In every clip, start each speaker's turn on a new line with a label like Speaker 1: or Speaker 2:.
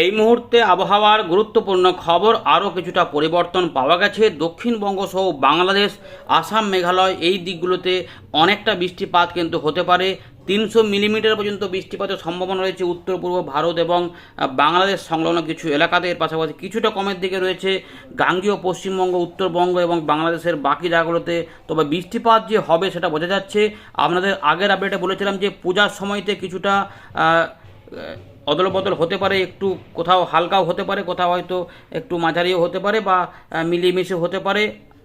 Speaker 1: এই মুহূর্তে আবহাওয়ার গুরুত্বপূর্ণ খবর আরও কিছুটা পরিবর্তন পাওয়া গেছে। দক্ষিণবঙ্গ সহ বাংলাদেশ, আসাম, মেঘালয় এই দিকগুলোতে অনেকটা বৃষ্টিপাত কিন্তু হতে পারে। তিনশো মিলিমিটার পর্যন্ত বৃষ্টিপাতের সম্ভাবনা রয়েছে উত্তর, পূর্ব ভারত এবং বাংলাদেশ সংলগ্ন কিছু এলাকাতে। এর পাশাপাশি কিছুটা কমের দিকে রয়েছে গাঙ্গীয় পশ্চিমবঙ্গ, উত্তরবঙ্গ এবং বাংলাদেশের বাকি জায়গাগুলোতে। তবে বৃষ্টিপাত যে হবে সেটা বোঝা যাচ্ছে। আপনাদের আগের আপডেটে বলেছিলাম যে পূজার সময়তে কিছুটা অদল বদল হতে পারে, একটু কোথাও হালকাও হতে পারে, কোথাও হয়তো একটু মাঝারিও হতে পারে বা মিলিয়ে মিশে হতে পারে।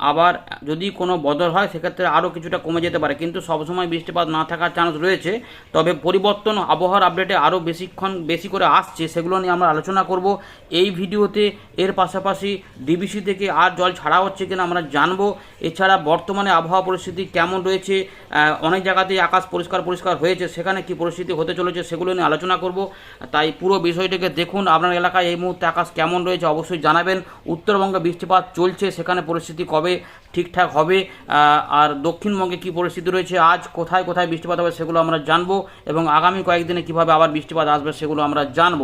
Speaker 1: আবার যদি কোনো বদল হয়, সেক্ষেত্রে আরও কিছুটা কমে যেতে পারে। কিন্তু সবসময় বৃষ্টিপাত না থাকার চান্স রয়েছে। তবে পরিবর্তন আবহাওয়ার আপডেটে আরও বেশিক্ষণ বেশি করে আসছে, সেগুলো নিয়ে আমরা আলোচনা করব। এই ভিডিওতে এর পাশাপাশি ডিবিসি থেকে আর জল ছাড়া হচ্ছে কিনা আমরা জানব। এছাড়া বর্তমানে আবহাওয়া পরিস্থিতি কেমন রয়েছে অনেক জায়গাতেই আকাশ পরিষ্কার পরিষ্কার হয়েছে, সেখানে কি পরিস্থিতি হতে চলেছে সেগুলো নিয়ে আলোচনা করব। তাই পুরো বিষয়টিকে দেখুন, আপনার এলাকায় এই মুহূর্তে আকাশ কেমন রয়েছে অবশ্যই জানাবেন। উত্তরবঙ্গে বৃষ্টিপাত চলছে, সেখানে পরিস্থিতি কবে ঠিকঠাক হবে আর দক্ষিণবঙ্গে কি পরিস্থিতি রয়েছে, আজ কোথায় কোথায় বৃষ্টিপাত হবে সেগুলো আমরা জানব এবং আগামী কয়েকদিনে কীভাবে আবার বৃষ্টিপাত আসবে সেগুলো আমরা জানব।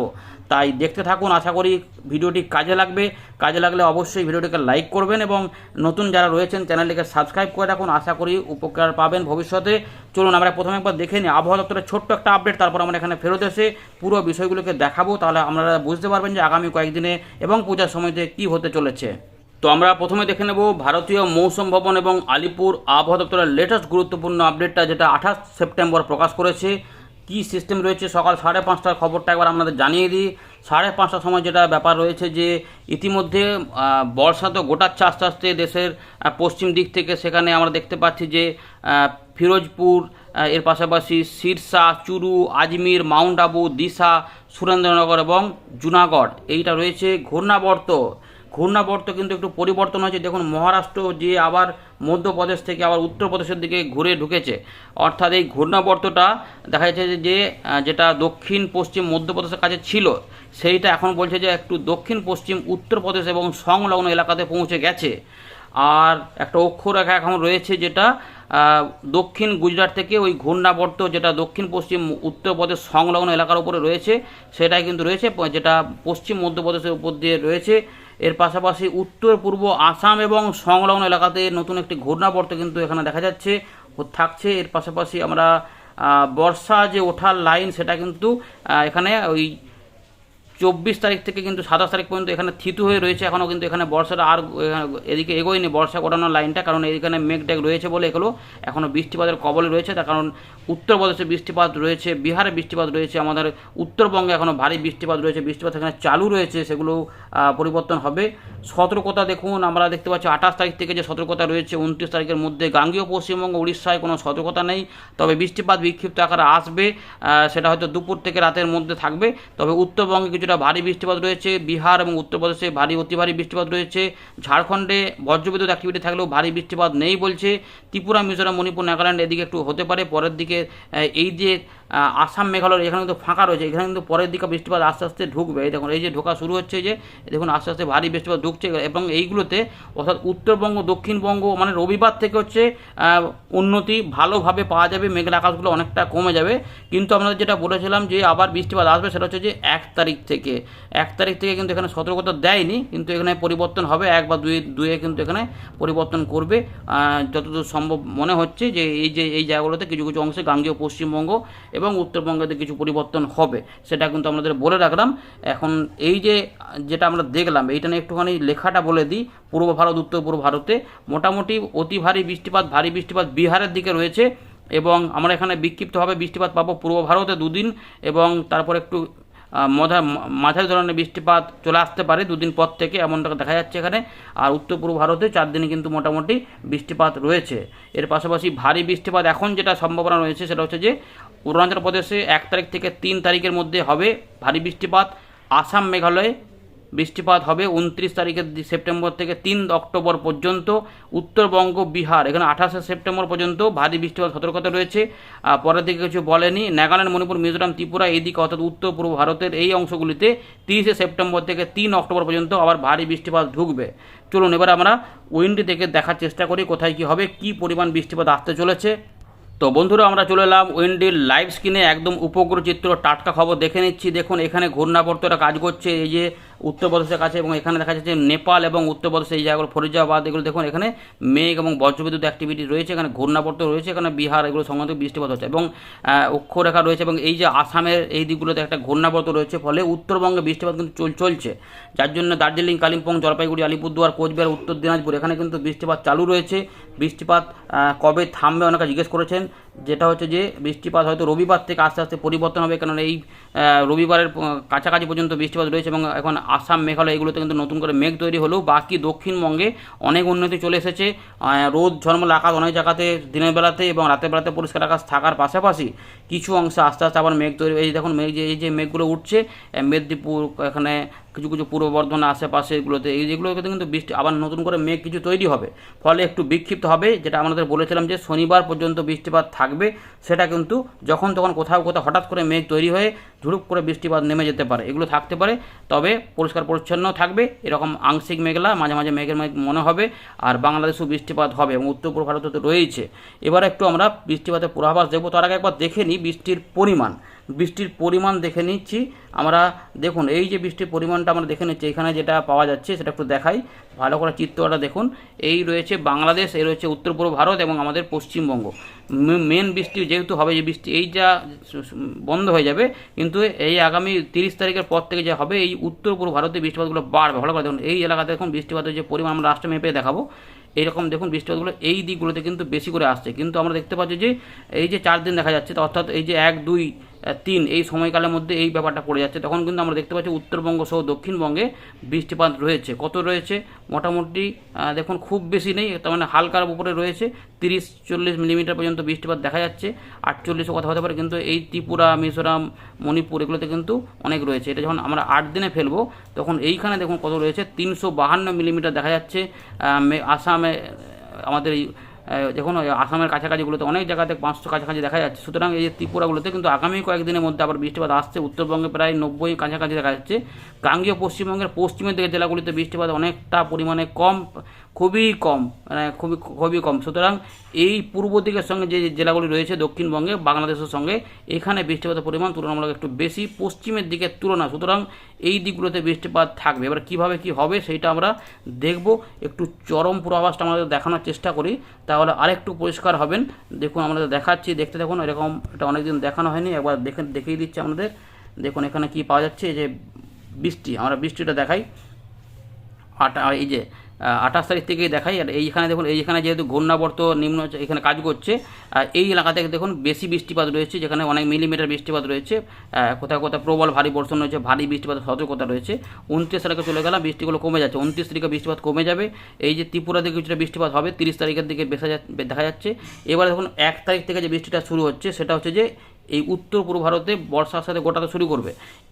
Speaker 1: তাই দেখতে থাকুন, আশা করি ভিডিওটি কাজে লাগবে। কাজে লাগলে অবশ্যই ভিডিওটিকে লাইক করবেন এবং নতুন যারা রয়েছেন চ্যানেলটিকে সাবস্ক্রাইব করে রাখুন। আশা করি উপকার পাবেন ভবিষ্যতে। চলুন, আমরা প্রথমে একবার দেখে নিই। আবহাওয়া দপ্তরের ছোট্ট একটা আপডেট, তারপর আমরা এখানে ফেরত এসে পুরো বিষয়গুলোকে দেখাবো। তাহলে আপনারা বুঝতে পারবেন যে আগামী কয়েকদিনে এবং পূজার সময়তে কী হতে চলেছে। তো আমরা প্রথমে দেখে নেব ভারতীয় মৌসুম ভবন এবং আলিপুর আবহাওয়া দপ্তরের লেটেস্ট গুরুত্বপূর্ণ আপডেটটা যেটা আঠাশ সেপ্টেম্বর প্রকাশ করেছে। কি সিস্টেম রয়েছে? সকাল সাড়ে পাঁচটার খবরটা একবার আপনাদের জানিয়ে দিই। সাড়ে পাঁচটার সময় যেটা ব্যাপার রয়েছে যে, ইতিমধ্যে বর্ষা তো গোটাচ্ছে আস্তে আস্তে দেশের পশ্চিম দিক থেকে। সেখানে আমরা দেখতে পাচ্ছি যে ফিরোজপুর এর পাশাপাশি সিরসা, চুরু, আজমির, মাউন্ট আবু, দিশা, সুরেন্দ্রনগর এবং জুনাগড়। এইটা রয়েছে ঘূর্ণাবর্ত। ঘূর্ণাবর্ত কিন্তু একটু পরিবর্তন হয়েছে। দেখুন, মহারাষ্ট্র যে আবার মধ্যপ্রদেশ থেকে আবার উত্তরপ্রদেশের দিকে ঘুরে ঢুকেছে। অর্থাৎ এই ঘূর্ণাবর্তটা দেখা যাচ্ছে যে- যেটা দক্ষিণ, পশ্চিম, মধ্যপ্রদেশের কাছে ছিল, সেইটা এখন বলছে যে একটু দক্ষিণ, পশ্চিম, উত্তরপ্রদেশ এবং সংলগ্ন এলাকাতে পৌঁছে গেছে। আর একটা অক্ষরেখা এখন রয়েছে যেটা দক্ষিণ গুজরাট থেকে ওই ঘূর্ণাবর্ত যেটা দক্ষিণ, পশ্চিম, উত্তরপ্রদেশ সংলগ্ন এলাকার উপরে রয়েছে, সেটাই কিন্তু রয়েছে, যেটা পশ্চিম, মধ্যপ্রদেশের উপর দিয়ে রয়েছে। এর পাশাপাশি উত্তর, পূর্ব আসাম এবং সংলগ্ন এলাকাতে নতুন একটি ঘূর্ণাবর্ত কিন্তু এখানে দেখা যাচ্ছে থাকছে। এর পাশাপাশি আমরা বর্ষা যে ওঠার লাইন সেটা কিন্তু এখানে ওই চব্বিশ তারিখ থেকে কিন্তু সাতাশ তারিখ পর্যন্ত এখানে থিতু হয়ে রয়েছে। এখনও কিন্তু এখানে বর্ষাটা আর এদিকে এগোয়নি বর্ষা ওঠানোর লাইনটা, কারণ এখানে মেঘ ডেক রয়েছে বলে এগুলো এখনও বৃষ্টিপাতের কবলে রয়েছে। তার কারণ উত্তরপ্রদেশে বৃষ্টিপাত রয়েছে, বিহারে বৃষ্টিপাত রয়েছে, আমাদের উত্তরবঙ্গে এখনও ভারী বৃষ্টিপাত রয়েছে, বৃষ্টিপাত এখানে চালু রয়েছে সেগুলো পরিবর্তন হবে। সতর্কতা দেখুন, আমরা দেখতে পাচ্ছি আঠাশ তারিখ থেকে যে সতর্কতা রয়েছে, উনত্রিশ তারিখের মধ্যে গাঙ্গীয় পশ্চিমবঙ্গ উড়িষ্যায় কোনো সতর্কতা নেই। তবে বৃষ্টিপাত বিক্ষিপ্ত আকারে আসবে সেটা হয়তো দুপুর থেকে রাতের মধ্যে থাকবে। তবে উত্তরবঙ্গে কিছুটা ভারী বৃষ্টিপাত রয়েছে, বিহার এবং উত্তরপ্রদেশে ভারী, অতি ভারী বৃষ্টিপাত রয়েছে, ঝাড়খণ্ডে বজ্রবিদ্যুৎ অ্যাক্টিভিটি থাকলেও ভারী বৃষ্টিপাত নেই বলছে, ত্রিপুরা, মিজোরাম, মণিপুর, নাগাল্যান্ড এদিকে একটু হতে পারে, পরের দিকে এই যে আসাম, মেঘালয়, এখানে কিন্তু ফাঁকা রয়েছে, এখানে কিন্তু পরের দিকে বৃষ্টিপাত আস্তে আস্তে ঢুকবে। এই দেখুন, এই যে ঢোকা শুরু হচ্ছে যে দেখুন আস্তে আস্তে ভারী বৃষ্টিপাত ঢুকছে এবং এইগুলোতে অর্থাৎ উত্তরবঙ্গ, দক্ষিণবঙ্গ মানে রবিবার থেকে হচ্ছে উন্নতি ভালোভাবে পাওয়া যাবে, মেঘলা আকাশগুলো অনেকটা কমে যাবে। কিন্তু আপনাদের যেটা বলেছিলাম যে আবার বৃষ্টিপাত আসবে, সেটা হচ্ছে যে এক তারিখ থেকে। এক তারিখ থেকে কিন্তু এখানে সতর্কতা দেয়নি, কিন্তু এখানে পরিবর্তন হবে, এক বা দুই দুয়ে কিন্তু এখানে পরিবর্তন করবে। যতদূর সম্ভব মনে হচ্ছে যে এই যে, এই জায়গাগুলোতে কিছু কিছু অংশে গাঙ্গীয় পশ্চিমবঙ্গ এবং উত্তরবঙ্গেতে কিছু পরিবর্তন হবে, সেটা কিন্তু আমাদের বলে রাখলাম। এখন এই যে, যেটা আমরা দেখলাম, এইটা নিয়ে একটুখানি লেখাটা বলে দিই। পূর্ব ভারত, উত্তর পূর্ব ভারতে মোটামুটি অতি ভারী বৃষ্টিপাত ভারী বৃষ্টিপাত বিহারের দিকে রয়েছে এবং আমরা এখানে বিক্ষিপ্তভাবে বৃষ্টিপাত পাবো পূর্ব ভারতে দুদিন এবং তারপর একটু মাঝারি ধরনের বৃষ্টিপাত চলে আসতে পারে দুদিন পর থেকে, এমনটা দেখা যাচ্ছে এখানে। আর উত্তর পূর্ব ভারতে চার দিনে কিন্তু মোটামুটি বৃষ্টিপাত রয়েছে। এর পাশাপাশি ভারী বৃষ্টিপাত এখন যেটা সম্ভাবনা রয়েছে সেটা হচ্ছে যে, অরুণাচল প্রদেশে এক তারিখ থেকে তিন তারিখের মধ্যে হবে ভারী বৃষ্টিপাত। আসাম মেঘালয়ে বৃষ্টিপাত হবে উনত্রিশ তারিখের সেপ্টেম্বর থেকে তিন অক্টোবর পর্যন্ত। উত্তরবঙ্গ, বিহার, এখানে আঠাশে সেপ্টেম্বর পর্যন্ত ভারী বৃষ্টিপাত সতর্কতা রয়েছে। পরের দিকে কিছু বলেনি। নাগাল্যান্ড, মণিপুর, মিজোরাম, ত্রিপুরা এইদিকে অর্থাৎ উত্তর পূর্ব ভারতের এই অংশগুলিতে তিরিশে সেপ্টেম্বর থেকে তিন অক্টোবর পর্যন্ত আবার ভারী বৃষ্টিপাত ঢুকবে। চলুন এবার আমরা উইন্ডি থেকে দেখার চেষ্টা করি কোথায় কি হবে, কি পরিমাণ বৃষ্টিপাত আসতে চলেছে। তো বন্ধুরা, আমরা চলে এলাম উইন্ডির লাইভ স্ক্রিনে। একদম উপগ্রহ চিত্র, টাটকা খবর দেখে নিচ্ছি। দেখুন, এখানে ঘূর্ণাবর্তটা কাজ করছে। এই যে উত্তরপ্রদেশের কাছে এবং এখানে দেখা যাচ্ছে নেপাল এবং উত্তরপ্রদেশ এই জায়গাগুলো ফরিদাবাদ এগুলো দেখুন, এখানে মেঘ এবং বজ্রবিদ্যুৎ অ্যাক্টিভিটি রয়েছে, এখানে ঘূর্ণাবর্ত রয়েছে, এখানে বিহার এগুলো সংক্রান্ত বৃষ্টিপাত হচ্ছে এবং অক্ষরেখা রয়েছে এবং এই যে আসামের এই দিকগুলোতে একটা ঘূর্ণাবর্ত রয়েছে, ফলে উত্তরবঙ্গে বৃষ্টিপাত কিন্তু চল- চলছে। যার জন্য দার্জিলিং, কালিম্পং, জলপাইগুড়ি, আলিপুরদুয়ার, কোচবিহার, উত্তর দিনাজপুর, এখানে কিন্তু বৃষ্টিপাত চালু রয়েছে। বৃষ্টিপাত কবে থামবে অনেকে জিজ্ঞেস করেছেন। যেটা হচ্ছে যে বৃষ্টিপাত হয়তো রবিবার থেকে আস্তে আস্তে পরিবর্তন হবে কারণ এই রবিবারের কাছাকাছি পর্যন্ত বৃষ্টিপাত রয়েছে এবং এখন আসাম, মেঘালয় এগুলোতে কিন্তু নতুন করে মেঘ তৈরি হলেও বাকি দক্ষিণবঙ্গে অনেক উন্নতি চলে এসেছে। রোদ, ঝলমল, আকাশ অনেক জায়গাতে দিনের বেলাতে এবং রাতের বেলাতে পরিষ্কার আকাশ থাকার পাশাপাশি কিছু অংশে আস্তে আস্তে আবার মেঘ তৈরি, এই দেখুন মেঘ যে, এই যে মেঘগুলো উঠছে মেদিনীপুর, এখানে কিছু কিছু পূর্ব বর্ধমান আশেপাশে এগুলোতে, এই যেগুলোতে কিন্তু বৃষ্টি, আবার নতুন করে মেঘ কিছু তৈরি হবে। ফলে একটু বিক্ষিপ্ত হবে, যেটা আমাদের বলেছিলাম যে শনিবার পর্যন্ত বৃষ্টিপাত থাকবে, সেটা কিন্তু যখন তখন কোথাও কোথাও হঠাৎ করে মেঘ তৈরি হয়ে ঝুড়ুপ করে বৃষ্টিপাত নেমে যেতে পারে। এগুলো থাকতে পারে, তবে পরিষ্কার পরিচ্ছন্ন থাকবে, এরকম আংশিক মেঘলা, মাঝে মাঝে মেঘের মেঘ মনে হবে, আর বাংলাদেশেও বৃষ্টিপাত হবে এবং উত্তর পূর্ব ভারতে তো রয়েছে এবার একটু আমরা বৃষ্টিপাতের পূর্বাভাস দেখব তার আগে একবার দেখে নিই বৃষ্টির পরিমাণ। বৃষ্টির পরিমাণ দেখে নিচ্ছি। আমরা দেখুন, এই যে বৃষ্টির পরিমাণটা আমরা দেখে নিচ্ছি, এখানে যেটা পাওয়া যাচ্ছে সেটা একটু দেখাই। ভালো করে চিত্রটা দেখুন। এই রয়েছে বাংলাদেশ, এই রয়েছে উত্তর পূর্ব ভারত এবং আমাদের পশ্চিমবঙ্গ। মেন বৃষ্টি যেহেতু হবে যে বৃষ্টি, এই যা বন্ধ হয়ে যাবে, কিন্তু এই আগামী তিরিশ তারিখের পর থেকে যে হবে, এই উত্তর পূর্ব ভারতে বৃষ্টিপাতগুলো বাড়বে। ভালো করে দেখুন, এই এলাকাতে দেখুন বৃষ্টিপাতের যে পরিমাণ আমরা রাষ্ট্র মেপে দেখাবো, এইরকম দেখুন বৃষ্টিপাতগুলো এই দিকগুলোতে কিন্তু বেশি করে আসছে। কিন্তু আমরা দেখতে পাচ্ছি যে, এই যে চার দিন দেখা যাচ্ছে, অর্থাৎ এই যে এক, দুই তিন, এই সময়কালের মধ্যে এই ব্যাপারটা পড়ে যাচ্ছে। তখন কিন্তু আমরা দেখতে পাচ্ছি উত্তরবঙ্গ সহ দক্ষিণবঙ্গে বৃষ্টিপাত রয়েছে। কত রয়েছে? মোটামুটি দেখুন, খুব বেশি নেই। তার মানে হালকার উপরে রয়েছে। তিরিশ, চল্লিশ মিলিমিটার পর্যন্ত বৃষ্টিপাত দেখা যাচ্ছে। আটচল্লিশও কথা হতে পারে, কিন্তু এই ত্রিপুরা, মিজোরাম, মণিপুর এগুলোতে কিন্তু অনেক রয়েছে। এটা যখন আমরা আট দিনে ফেলব, তখন এইখানে দেখুন কত রয়েছে? তিনশো বাহান্ন মিলিমিটার দেখা যাচ্ছে। আসামে, আমাদের এই দেখুন আসামের কাছাকাছিগুলোতে অনেক জায়গাতে পাঁচশো কাছাকাছি দেখা যাচ্ছে। সুতরাং এই যে ত্রিপুরাগুলোতে কিন্তু আগামী কয়েকদিনের মধ্যে আবার বৃষ্টিপাত আসছে। উত্তরবঙ্গে প্রায় নব্বই কাছাকাছি দেখা যাচ্ছে। গাঙ্গীয় পশ্চিমবঙ্গের পশ্চিমের দিকে জেলাগুলিতে বৃষ্টিপাত অনেকটা পরিমাণে কম, খুবই কম মানে খুবই খুবই কম। সুতরাং এই পূর্ব দিকের সঙ্গে যে জেলাগুলি রয়েছে দক্ষিণবঙ্গে, বাংলাদেশের সঙ্গে, এখানে বৃষ্টিপাতের পরিমাণ তুলনামূলক একটু বেশি। পশ্চিমের দিকের তুলনা, সুতরাং এই দিকগুলোতে বৃষ্টিপাত থাকবে। এবার কীভাবে কি হবে সেটা আমরা দেখব। একটু চরম পূর্বাভাসটা আমাদের দেখানোর চেষ্টা করি। তাহলে আরেকটু পরিষ্কার হবেন। দেখুন, আমাদের দেখাচ্ছি, দেখতে দেখুন এরকম এটা অনেকদিন দেখানো হয়নি। একবার দেখে, দেখিয়ে দিচ্ছি আমাদের দেখুন, এখানে কি পাওয়া যাচ্ছে? যে বৃষ্টি, আমরা বৃষ্টিটা দেখাই। আটা, এই যে আঠাশ তারিখ থেকেই দেখাই। আর এইখানে দেখুন, এইখানে যেহেতু ঘূর্ণাবর্ত নিম্ন এখানে কাজ করছে আর এই এলাকা থেকে দেখুন বেশি বৃষ্টিপাত রয়েছে, যেখানে অনেক মিলিমিটার বৃষ্টিপাত রয়েছে কোথাও কোথাও প্রবল ভারী বর্ষণ রয়েছে, ভারী বৃষ্টিপাত, সতর্কতা রয়েছে। উনত্রিশ তারিখে চলে গেলাম, বৃষ্টিগুলো কমে যাচ্ছে, উনত্রিশ তারিখে বৃষ্টিপাত কমে যাবে। এই যে ত্রিপুরা দিকে কিছুটা বৃষ্টিপাত হবে, তিরিশ তারিখের দিকে দেখা যাচ্ছে। এবার দেখুন, এক তারিখ থেকে যে বৃষ্টিটা শুরু হচ্ছে, সেটা হচ্ছে যে এই উত্তর পূর্ব ভারতে বর্ষার সাথে গোটাতে শুরু করবে।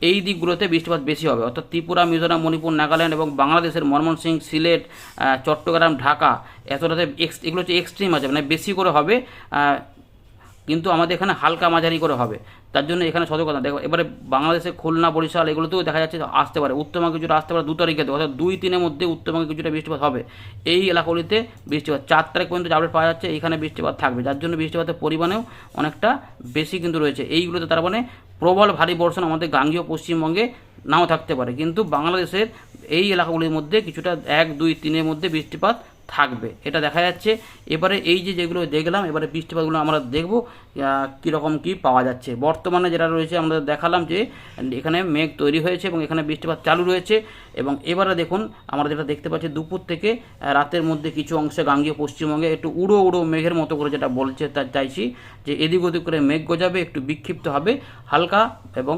Speaker 1: এই দিকগুলোতে বৃষ্টিপাত বেশি হবে। অর্থাৎ ত্রিপুরা, মিজোরাম, মণিপুর, নাগাল্যান্ড এবং বাংলাদেশের ময়মনসিংহ, সিলেট চট্টগ্রাম, ঢাকা এতটাতে এগুলো হচ্ছে এক্সট্রিম আছে। মানে বেশি করে হবে কিন্তু আমাদের এখানে হালকা মাঝারি করে হবে। তার জন্য এখানে সতর্কতা। দেখো, এবারে বাংলাদেশে খুলনা, বরিশাল এগুলোতেও দেখা যাচ্ছে আসতে পারে। উত্তরবঙ্গে কিছুটা আসতে পারে দু তারিখে অর্থাৎ দুই তিনের মধ্যে উত্তরবঙ্গে কিছুটা বৃষ্টিপাত হবে। এই এলাকাগুলিতে বৃষ্টিপাত। চার তারিখ পর্যন্ত আপডেট পাওয়া যাচ্ছে, এখানে বৃষ্টিপাত থাকবে। যার জন্য বৃষ্টিপাতের পরিমাণেও অনেকটা বেশি কিন্তু রয়েছে। এইগুলোতে তার মানে প্রবল ভারী বর্ষণ আমাদের গাঙ্গীয় পশ্চিমবঙ্গে নাও থাকতে পারে। কিন্তু বাংলাদেশের এই এলাকাগুলির মধ্যে কিছুটা এক, দুই, তিনের মধ্যে বৃষ্টিপাত থাকবে। এটা দেখা যাচ্ছে। এবারে এই যে যেগুলো দেখলাম, এবারে বৃষ্টিপাতগুলো আমরা দেখব কীরকম কি পাওয়া যাচ্ছে। বর্তমানে যেটা রয়েছে, আমরা দেখালাম যে এখানে মেঘ তৈরি হয়েছে এবং এখানে বৃষ্টিপাত চালু রয়েছে। এবং এবারে দেখুন, আমরা যেটা দেখতে পাচ্ছি দুপুর থেকে রাতের মধ্যে কিছু অংশে গাঙ্গীয় পশ্চিমবঙ্গে একটু উড়ো উড়ো মেঘের মতো করে যেটা বলছে তা চাইছি, যে এদিক ওদিক করে মেঘ গজাবে, একটু বিক্ষিপ্ত হবে, হালকা এবং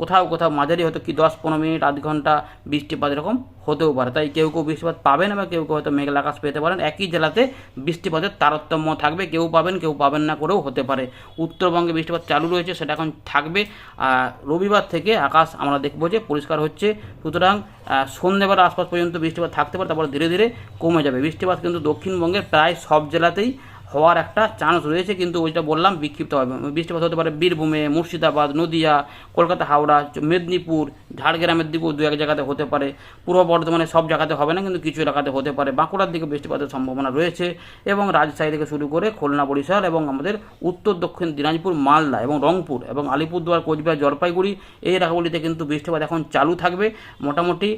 Speaker 1: কোথাও কোথাও মাঝারি হয়তো কি দশ পনেরো মিনিট, আধ ঘণ্টা বৃষ্টিপাত এরকম হতেও পারে। তাই কেউ কেউ বৃষ্টিপাত পাবেন বা কেউ কেউ হয়তো মেঘলা আকাশ পেতে পারেন। একই জেলাতে বৃষ্টিপাতের তারতম্য থাকবে, কেউ পাবেন কেউ পাবেন না করেও হতে পারে। উত্তরবঙ্গে বৃষ্টিপাত চালু রয়েছে, সেটা এখন থাকবে। আর রবিবার থেকে আকাশ আমরা দেখব যে পরিষ্কার হচ্ছে। সুতরাং আহ, সন্ধ্যেবেলার আশপাশ পর্যন্ত বৃষ্টিপাত থাকতে পারে তারপর ধীরে ধীরে কমে যাবে। বৃষ্টিপাত কিন্তু দক্ষিণবঙ্গের প্রায় সব জেলাতেই হওয়ার একটা চান্স রয়েছে, কিন্তু ওইটা বললাম বিক্ষিপ্ত হবে বৃষ্টিপাত হতে পারে বীরভূমে, মুর্শিদাবাদ, নদিয়া, কলকাতা, হাওড়া, মেদিনীপুর, ঝাড়গ্রামের দিকেও দু এক জায়গাতে হতে পারে। পূর্ব বর্ধমানে সব জায়গাতে হবে না, কিন্তু কিছু এলাকাতে হতে পারে। বাঁকুড়ার দিকে বৃষ্টিপাতের সম্ভাবনা রয়েছে এবং রাজশাহী থেকে শুরু করে খুলনা, বরিশাল এবং আমাদের উত্তর, দক্ষিণ দিনাজপুর, মালদা এবং রংপুর এবং আলিপুরদুয়ার, কোচবিহার, জলপাইগুড়ি এই এলাকাগুলিতে কিন্তু বৃষ্টিপাত এখন চালু থাকবে। মোটামুটি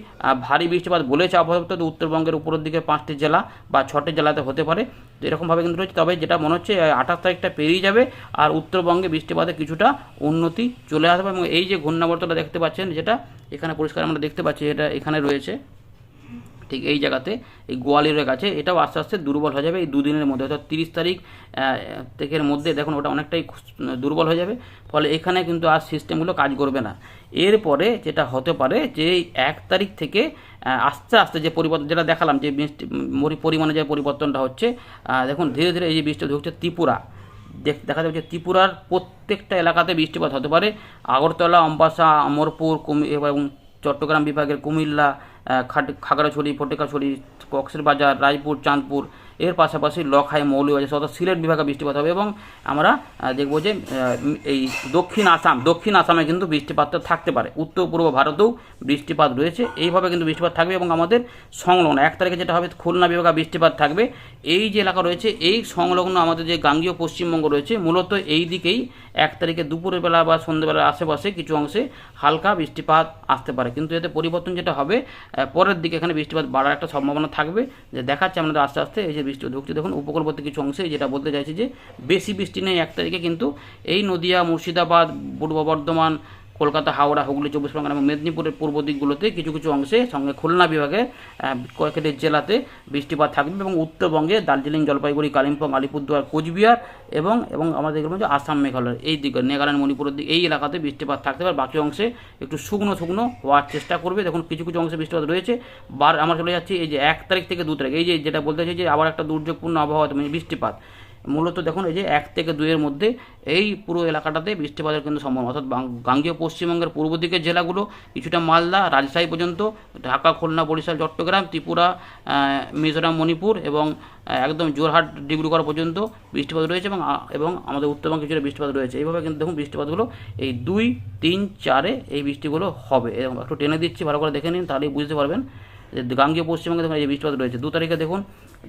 Speaker 1: ভারী বৃষ্টিপাত বলেছে আবহাওয়া উত্তরবঙ্গের উপরের দিকে পাঁচটি জেলা বা ছটি জেলাতে হতে পারে। এরকমভাবে কিন্তু রয়েছে। তবে যেটা মনে হচ্ছে আঠাশ তারিখটা পেরিয়ে যাবে আর উত্তরবঙ্গে বৃষ্টিপাতে কিছুটা উন্নতি চলে আসবে এবং এই যে ঘূর্ণাবর্তটা দেখতে পাচ্ছেন, যেটা এখানে পরিষ্কার আমরা দেখতে পাচ্ছি এটা এখানে রয়েছে। ঠিক এই জায়গাতে, এই গোয়ালিয়রের কাছে। এটাও আস্তে আস্তে দুর্বল হয়ে যাবে। এই দুদিনের মধ্যে, অর্থাৎ তিরিশ তারিখ থেকে মধ্যে, দেখুন, ওটা অনেকটাই দুর্বল হয়ে যাবে। ফলে এখানে কিন্তু আর সিস্টেমগুলো কাজ করবে না। এরপরে যেটা হতে পারে যে এক তারিখ থেকে আস্তে আস্তে যে পরিবর্তন যেটা দেখালাম যে বৃষ্টি পরিমাণে যে পরিবর্তনটা হচ্ছে দেখুন, ধীরে ধীরে এই যে বৃষ্টি ঢুকছে ত্রিপুরা। দেখ- দেখা যাচ্ছে ত্রিপুরার প্রত্যেকটা এলাকাতে বৃষ্টিপাত হতে পারে। আগরতলা, অম্বাসা, অমরপুর, কুমি, এবং চট্টগ্রাম বিভাগের কুমিল্লা খাগড়াছড়ি ফটিকাছড়ি কক্সের বাজার রায়পুর চাঁদপুর এর পাশাপাশি লখাই, মৌলভীবাজার অর্থাৎ সিলেট বিভাগে বৃষ্টিপাত হবে এবং আমরা দেখব যে এই দক্ষিণ আসাম, দক্ষিণ আসামে কিন্তু বৃষ্টিপাতটা থাকতে পারে। উত্তর পূর্ব ভারতেও বৃষ্টিপাত রয়েছে। এইভাবে কিন্তু বৃষ্টিপাত থাকবে এবং আমাদের সংলগ্ন, এক তারিখে যেটা হবে, খুলনা বিভাগে বৃষ্টিপাত থাকবে। এই যে এলাকা রয়েছে, এই সংলগ্ন আমাদের যে গাঙ্গীয় পশ্চিমবঙ্গ রয়েছে, মূলত এই দিকেই এক তারিখে দুপুরের বেলা বা সন্ধ্যেবেলার আশেপাশে কিছু অংশে হালকা বৃষ্টিপাত আসতে পারে। কিন্তু এতে পরিবর্তন যেটা হবে পরের দিকে এখানে বৃষ্টিপাত বাড়ার একটা সম্ভাবনা থাকবে। যে দেখাচ্ছে আমাদের আস্তে আস্তে, এই যে বৃষ্টি ঢুকছে দেখুন, উপকূলবর্তী কিছু অংশে যেটা বলতে চাইছি যে, বেশি বৃষ্টি নেই এক তারিখে, কিন্তু এই নদিয়া, মুর্শিদাবাদ, পূর্ব বর্ধমান কলকাতা, হাওড়া, হুগলি, চব্বিশ পরগনা এবং মেদিনীপুরের পূর্ব দিকগুলোতে কিছু কিছু অংশে সঙ্গে খুলনা বিভাগে কয়েকটি জেলাতে বৃষ্টিপাত থাকবে এবং উত্তরবঙ্গে দার্জিলিং, জলপাইগুড়ি, কালিম্পং, আলিপুরদুয়ার, কোচবিহার এবং এবং আমাদের এগুলো হচ্ছে আসাম, মেঘালয়। এই দিকে নাগাল্যান্ড মণিপুরের দিকে, এই এলাকাতে বৃষ্টিপাত থাকতে পারে। বাকি অংশে একটু শুকনো শুকনো হওয়ার চেষ্টা করবে। দেখুন, কিছু কিছু অংশে বৃষ্টিপাত রয়েছে। বার, আমরা চলে যাচ্ছি এই যে এক তারিখ থেকে দু তারিখ। এই যে যেটা বলতে চাইছি যে আবার একটা দুর্যোগপূর্ণ আবহাওয়া মানে বৃষ্টিপাত। মূলত দেখুন, এই যে এক থেকে দুইয়ের মধ্যে এই পুরো এলাকাটাতে বৃষ্টিপাতের কিন্তু সম্ভাবনা। অর্থাৎ গাঙ্গীয় পশ্চিমবঙ্গের পূর্ব দিকের জেলাগুলো, কিছুটা মালদা, রাজশাহী পর্যন্ত, ঢাকা, খুলনা, বরিশাল, চট্টগ্রাম, ত্রিপুরা মিজোরাম, মণিপুর এবং একদম জোরহাট ডিব্রুগড় পর্যন্ত বৃষ্টিপাত রয়েছে এবং এবং আমাদের উত্তরবঙ্গে কিছুটা বৃষ্টিপাত রয়েছে। এইভাবে কিন্তু দেখুন, বৃষ্টিপাতগুলো এই দুই, তিন, চারে এই বৃষ্টিগুলো হবে। এরকম একটু টেনে দিচ্ছি, ভালো করে দেখে নিন, তাহলেই বুঝতে পারবেন যে গাঙ্গীয় পশ্চিমবঙ্গে দেখুন, এই যে বৃষ্টিপাত রয়েছে। দু তারিখে দেখুন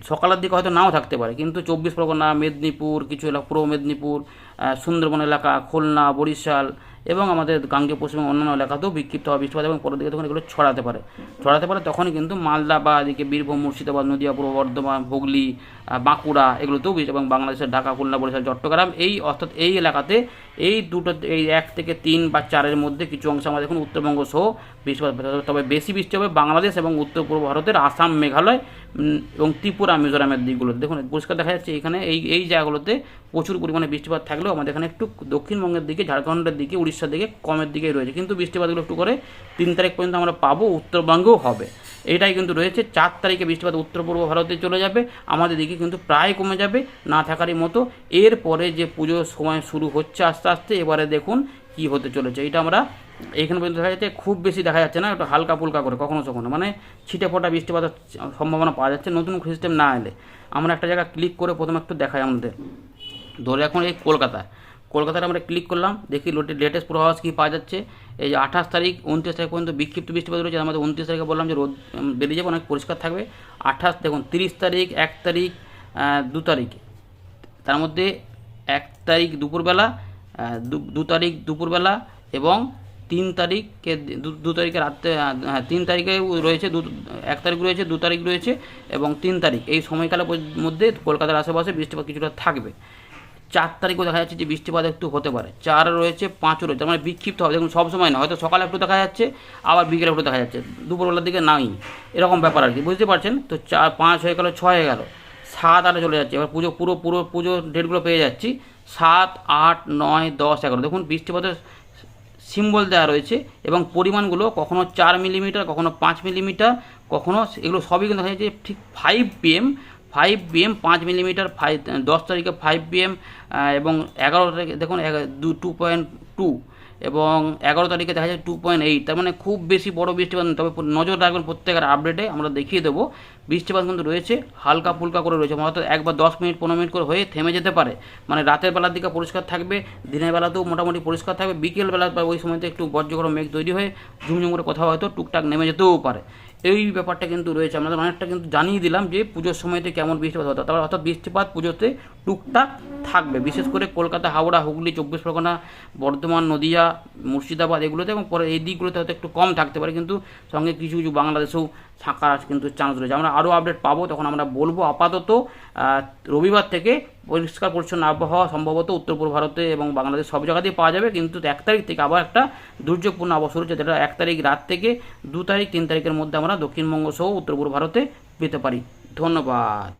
Speaker 1: সকালের দিকে হয়তো নাও থাকতে পারে, কিন্তু চব্বিশ পরগনা, মেদিনীপুর, কিছু এলাকা, পূর্ব মেদিনীপুর সুন্দরবন এলাকা, খুলনা, বরিশাল এবং আমাদের গাঙ্গীয় পশ্চিমবঙ্গ অন্যান্য এলাকাতেও বিক্ষিপ্ত হবে বৃষ্টিপাত এবং পরের দিকে তখন এগুলো ছড়াতে পারে। ছড়াতে পারে তখনই কিন্তু মালদা বা এদিকে বীরভূম, মুর্শিদাবাদ, নদিয়া, পূর্ব বর্ধমান, হুগলি বাঁকুড়া এগুলোতেও এবং বাংলাদেশের ঢাকা, খুলনা, বরিশাল, চট্টগ্রাম এই অর্থাৎ এই এলাকাতে এই দুটো, এই এক থেকে তিন বা চারের মধ্যে কিছু অংশ আমরা দেখুন উত্তরবঙ্গ সহ বৃষ্টিপাত তবে বেশি বৃষ্টি হবে বাংলাদেশ এবং উত্তর পূর্ব ভারতের আসাম, মেঘালয় এবং ত্রিপুরা, মিজোরামের দিকগুলোতে। দেখুন, পরিষ্কার দেখা যাচ্ছে এখানে এই এই জায়গাগুলোতে প্রচুর পরিমাণে বৃষ্টিপাত থাকলেও আমাদের এখানে একটু দক্ষিণবঙ্গের দিকে, ঝাড়খণ্ডের দিকে, উড়িষ্যার দিকে কমের দিকেই রয়েছে। কিন্তু বৃষ্টিপাতগুলো একটু করে তিন তারিখ পর্যন্ত আমরা পাবো, উত্তরবঙ্গেও হবে। এটাই কিন্তু রয়েছে, চার তারিখে বৃষ্টিপাত উত্তর পূর্ব ভারতে চলে যাবে, আমাদের দিকে কিন্তু প্রায় কমে যাবে, না থাকারই মতো। এরপরে যে পুজোর সময় শুরু হচ্ছে আস্তে আস্তে আস্তে এবারে দেখুন কি হতে চলেছে। এটা আমরা এখানে পর্যন্ত দেখা যাচ্ছে, খুব বেশি দেখা যাচ্ছে না, একটু হালকা ফুলকা করে, কখনো কখনো। মানে ছিটে ফোটা বৃষ্টিপাতের সম্ভাবনা পাওয়া যাচ্ছে, নতুন সিস্টেম না এলে। আমরা একটা জায়গা ক্লিক করে প্রথমে একটু দেখাই আমাদের। ধরে এখন এই কলকাতা কলকাতায় আমরা ক্লিক করলাম, দেখি লেটেস্ট পূর্বাভাস কী পাওয়া যাচ্ছে। এই যে আঠাশ তারিখ, উনত্রিশ তারিখ পর্যন্ত বিক্ষিপ্ত বৃষ্টিপাত রয়েছে, আমাদের উনত্রিশ তারিখে বললাম যে রোদ বেরিয়ে যাবে, অনেক পরিষ্কার থাকবে। আঠাশ, দেখুন, তিরিশ তারিখ, এক তারিখ দু তারিখ। তার মধ্যে এক তারিখ দুপুরবেলা দু- তারিখ দুপুরবেলা এবং তিন তারিখকে দু- তারিখে রাত্রে হ্যাঁ, তিন তারিখে রয়েছে দু এক তারিখ রয়েছে দু তারিখ রয়েছে এবং তিন তারিখ। এই সময়কালের মধ্যে কলকাতার আশেপাশে বৃষ্টিপাত কিছুটা থাকবে। চার তারিখও দেখা যাচ্ছে যে বৃষ্টিপাত একটু হতে পারে। চার রয়েছে পাঁচও রয়েছে। মানে বিক্ষিপ্ত হবে। দেখুন সব সময় না হয়তো সকালে একটু দেখা যাচ্ছে আবার বিকেলে একটু দেখা যাচ্ছে। দুপুরবেলার দিকে নাই। এরকম ব্যাপার আর কি। বুঝতে পারছেন? তো চার পাঁচ হয়ে গেল ছয় হয়ে গেল। সাত আটে চলে যাচ্ছে। এবার পুজো, পুরো পুরো, পুজো ডেটগুলো পেয়ে যাচ্ছি। সাত, আট, নয়, দশ, এগারো। দেখুন, বৃষ্টিপাতের সিম্বল দেওয়া রয়েছে এবং পরিমাণগুলো কখনো চার মিলিমিটার, কখনো পাঁচ মিলিমিটার, কখনো এগুলো সবই কিন্তু দেখা যাচ্ছে ঠিক ফাইভ পিএম ফাইভ পিএম পাঁচ মিলিমিটার ফাইভ দশ তারিখে ফাইভ পিএম এবং এগারো তারিখে দেখুন দু টু পয়েন্ট টু এবং এগারো তারিখে দেখা যায় টু পয়েন্ট এইট তার মানে খুব বেশি বড় বৃষ্টিপাত তবে নজর রাখবেন প্রত্যেকের আপডেটে আমরা দেখিয়ে দেবো। বৃষ্টিপাত কিন্তু রয়েছে, হালকা ফুলকা করে রয়েছে হয়তো একবার দশ মিনিট, পনেরো মিনিট করে হয়ে থেমে যেতে পারে। মানে রাতের বেলার দিকে পরিষ্কার থাকবে, দিনের বেলাতেও মোটামুটি পরিষ্কার থাকবে, বিকেল বেলা বা ওই সময়তে একটু বজ্রগরম মেঘ তৈরি হয়ে ঝুমঝুম করে কোথাও হয়তো টুকটাক নেমে যেতেও পারে। এই ব্যাপারটা কিন্তু রয়েছে আমাদের অনেকটা কিন্তু জানিয়ে দিলাম যে পুজোর সময়তে কেমন বৃষ্টিপাত হতো, তারপর অর্থাৎ বৃষ্টিপাত পুজোতে টুকটাক থাকবে। বিশেষ করে কলকাতা, হাওড়া, হুগলি, চব্বিশ পরগনা, বর্ধমান, নদিয়া, মুর্শিদাবাদ এগুলোতে এবং পরে এই দিকগুলোতে হয়তো একটু কম থাকতে পারে কিন্তু সঙ্গে কিছু কিছু বাংলাদেশেও থাকার কিন্তু চান্স রয়েছে। আমরা আরও আপডেট পাবো, তখন আমরা বলব আপাতত রবিবার থেকে পরিষ্কার পরিচ্ছন্ন আবহাওয়া সম্ভবত উত্তর পূর্ব ভারতে এবং বাংলাদেশ সব জায়গাতেই পাওয়া যাবে। কিন্তু এক তারিখ থেকে আবার একটা দুর্যোগপূর্ণ শুরু হচ্ছে, যেটা এক তারিখ রাত থেকে দু তারিখ, তিন তারিখের মধ্যে আমরা দক্ষিণবঙ্গ সহ উত্তর পূর্ব ভারতে পেতে পারি। ধন্যবাদ।